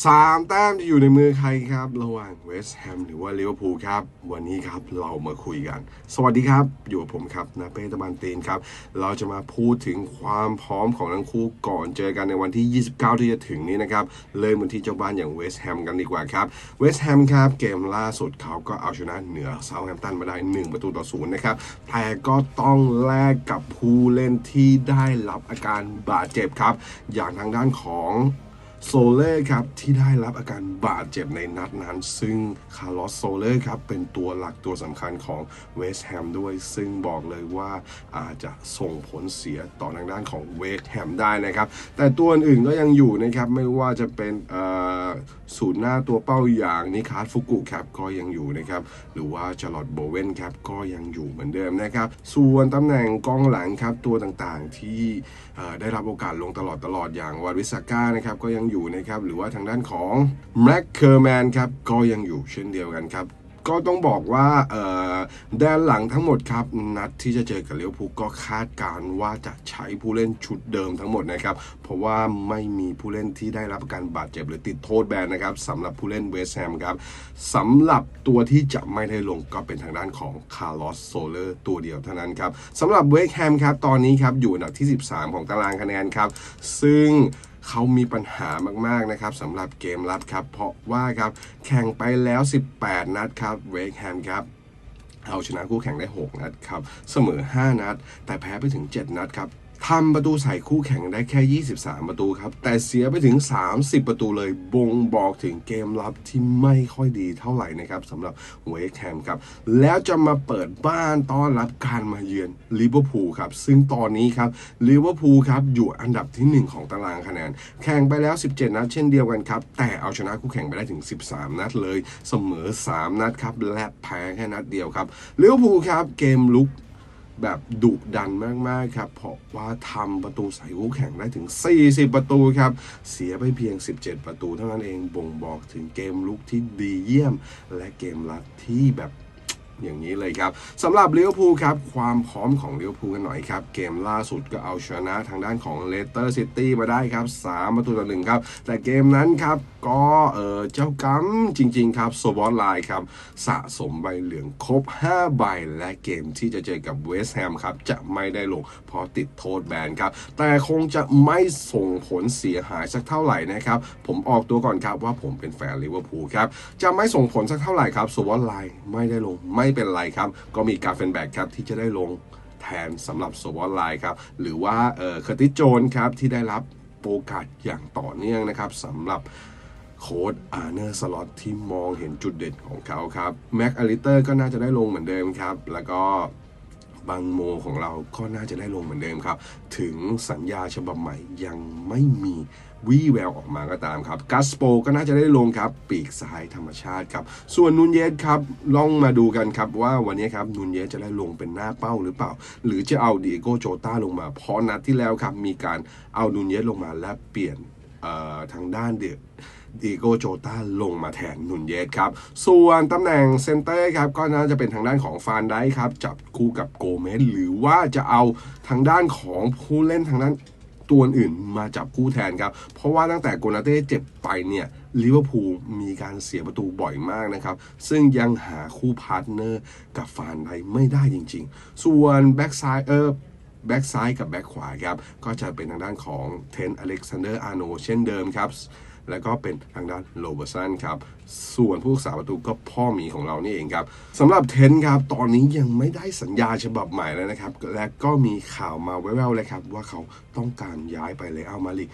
สามแต้มจะอยู่ในมือใครครับ ระหว่างเวสต์แฮมหรือว่าลิเวอร์พูลครับ วันนี้ครับเรามาคุยกัน สวัสดีครับ อยู่กับผมครับนาเป้ตะบันตีนครับ เราจะมาพูดถึงความพร้อมของทั้งคู่ก่อนเจอกันในวันที่ 29 ที่จะถึงนี้นะครับเริ่มกันที่เจ้าบ้านอย่างเวสต์แฮมกันดีกว่าครับเวสต์แฮมครับ เกมล่าสุดเขาก็เอาชนะเหนือเซาท์แฮมป์ตันมาได้ 1 ประตูต่อศูนย์นะครับแต่ก็ต้องแลกกับผู้เล่นที่ได้รับอาการบาดเจ็บครับ อย่างทางด้านของ โซเล่ครับที่ได้รับอาการบาดเจ็บในนัดนั้น ซึ่งคาร์ลอสโซเล่ครับเป็นตัวหลักตัวสำคัญของเวสต์แฮมด้วย ซึ่งบอกเลยว่าอาจจะส่งผลเสียต่อทางด้านของเวสต์แฮมได้นะครับ แต่ตัวอื่นก็ยังอยู่นะครับ ไม่ว่าจะเป็นศูนย์หน้าตัวเป้าอย่างนิคาสฟุกุครับก็ยังอยู่นะครับ หรือว่าจาร์ลอตโบเวนครับก็ยังอยู่เหมือนเดิมนะครับ ส่วนตำแหน่งกองหลังครับตัวต่างๆที่ได้รับโอกาสลงตลอดตลอดอย่างวาริสาก้านะครับก็ยังอยู่นะครับหรือว่าทางด้านของแม็กเคอร์แมนครับก็ยังอยู่เช่นเดียวกันครับก็ต้องบอกว่าเอ่อด้านหลังทั้งหมดครับ นัดที่จะเจอกับเลี้ยวภูก็คาดการณ์ว่าจะใช้ผู้เล่นชุดเดิมทั้งหมดนะครับ เพราะว่าไม่มีผู้เล่นที่ได้รับการบาดเจ็บหรือติดโทษแบนนะครับสำหรับผู้เล่นเวสแฮมครับสำหรับตัวที่จะไม่ได้ลงก็เป็นทางด้านของคาร์ลอสโซเลอร์ตัวเดียวเท่านั้นครับสำหรับเวสแฮมครับตอนนี้ครับอยู่อันดับที่ 13 ของตารางคะแนนครับ ซึ่ง เขามีปัญหามากๆนะครับสำหรับเกมรับครับ เพราะว่าครับแข่งไปแล้ว 18 นัดครับเวกแฮมครับเอาชนะคู่แข่งได้ 6 นัดครับ เสมอ 5 นัด แต่แพ้ไปถึง 7 นัดครับ ทำประตูใส่คู่แข่งได้แค่ 23 ประตูครับ แต่เสียไปถึง 30 ประตูเลยบ่งบอกถึงเกมรับที่ไม่ค่อยดีเท่าไหร่นะครับสำหรับเวกแฮมครับ แล้วจะมาเปิดบ้านต้อนรับการมาเยือนลิเวอร์พูลครับ ซึ่งตอนนี้ครับลิเวอร์พูลครับอยู่อันดับทีหนึ่1 ของตารางคะแนน แข่งไปแล้ว 17 นัดเช่นเดียวกันครับ แต่เอาชนะคู่แข่งไปได้ถึง 13 นัดเลย เสมอ 3 นัดครับและแพ้แค่นัดเดียวครับลิเวอร์พูลครับเกมลุก แบบดุดันมากๆครับ เพราะว่าทำประตูใส่คู่แข่งได้ถึง 40 ประตูครับ เสียไปเพียง 17 ประตูเท่านั้นเองบ่งบอกถึงเกมลุกที่ดีเยี่ยม และเกมรับที่แบบ อย่างนี้เลยครับสำหรับเลิเวอร์พูครับ ความพร้อมของเลิเวอร์พูกันหน่อยครับ เกมล่าสุดก็เอาชนะทางด้านของเลสเตอร์ซิตี้มาได้ครับ3ประตูต่อหนึ่งครับ แต่เกมนั้นครับ ก็เออเจ้ากำจริง ๆ ครับโซบอลไลน์ครับ สะสมใบเหลืองครบ 5 ใบ และเกมที่จะเจอกับเวสต์แฮมครับ จะไม่ได้ลงเพราะติดโทษแบนครับ แต่คงจะไม่ส่งผลเสียหายสักเท่าไหร่นะครับ ผมออกตัวก่อนครับว่าผมเป็นแฟนลิเวอร์พูลครับจะไม่ส่งผลสักเท่าไหร่ครับโซบอลไลน์ไม่ได้ลงไม่เป็นไรครับ ก็มีการเฟนแบกครับที่จะได้ลงแทนสำหรับโซบอลไลน์ครับ หรือว่าเออคอร์ติโจนครับที่ได้รับโอกาสอย่างต่อเนื่องนะครับสำหรับโค้ดอาร์เนอร์สล็อตที่มองเห็นจุดเด่นของเขาครับแม็กอลิเตอร์ก็น่าจะได้ลงเหมือนเดิมครับ แล้วก็บังโมของเราก็น่าจะได้ลงเหมือนเดิมครับ ถึงสัญญาฉบับใหม่ยังไม่มี วี่แววออกมาก็ตามครับกัสโปก็น่าจะได้ลงครับ ปีกซ้ายธรรมชาติครับ ส่วนนูนเยสครับลองมาดูกันครับว่าวันนี้ครับนูนเยสจะได้ลงเป็นหน้าเป้าหรือเปล่า หรือจะเอาดีโกโจต้าลงมาเพราะนัดที่แล้วครับมีการเอานูนเยสลงมาและเปลี่ยนทางด้านเดือดีโกโจต้าลงมาแทนนุนเยสครับ ส่วนตำแหน่งเซนเตอร์ครับ ก็น่าจะเป็นทางด้านของฟานได้ครับ จับคู่กับโกเมสหรือว่าจะเอาทางด้านของผู้เล่นทางด้าน ตัวอื่นมาจับคู่แทนครับ เพราะว่าตั้งแต่โกนาเต้เจ็บไปเนี่ยลิเวอร์พูลมีการเสียประตูบ่อยมากนะครับ ซึ่งยังหาคู่พาร์ทเนอร์กับฟานไดไม่ได้จริงๆ ส่วนแบ็กซ้ายเออแบ็กซ้ายกับแบ็กขวาครับ ก็จะเป็นทางด้านของเทนอเล็กซานเดอร์อาร์โนเช่นเดิมครับ แล้วก็เป็นทางด้านโรเบอร์สันครับ ส่วนผู้รักษาประตูก็พ่อหมีของเรานี่เองครับสำหรับเทนครับ ตอนนี้ยังไม่ได้สัญญาฉบับใหม่แล้วนะครับ และก็มีข่าวมาแว่วๆเลยครับ ว่าเขาต้องการย้ายไปเลยเอามาลิก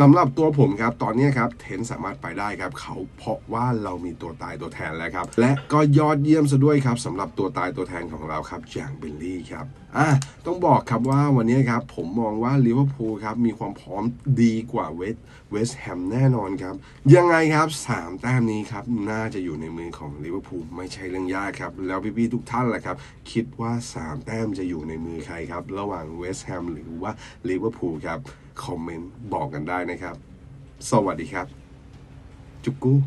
สำหรับตัวผมครับ ตอนนี้ครับ เทนสามารถไปได้ครับ เขาเพราะว่าเรามีตัวตายตัวแทนแล้วครับ และก็ยอดเยี่ยมซะด้วยครับสำหรับตัวตายตัวแทนของเราครับอย่างเบลลี่ครับอะต้องบอกครับว่าวันนี้ครับ ผมมองว่าลิเวอร์พูลครับ มีความพร้อมดีกว่าเวสเวสแฮมแน่นอนครับ ยังไงครับ 3 แต้มนี้ครับ น่าจะอยู่ในมือของลิเวอร์พูลไม่ใช่เรื่องยากครับ แล้วพี่ๆทุกท่านแหละครับ คิดว่า 3 แต้มจะอยู่ในมือใครครับ ระหว่างเวสแฮมหรือว่าลิเวอร์พูลครับ คอมเมนต์บอกกันได้นะครับ สวัสดีครับ จุกกู้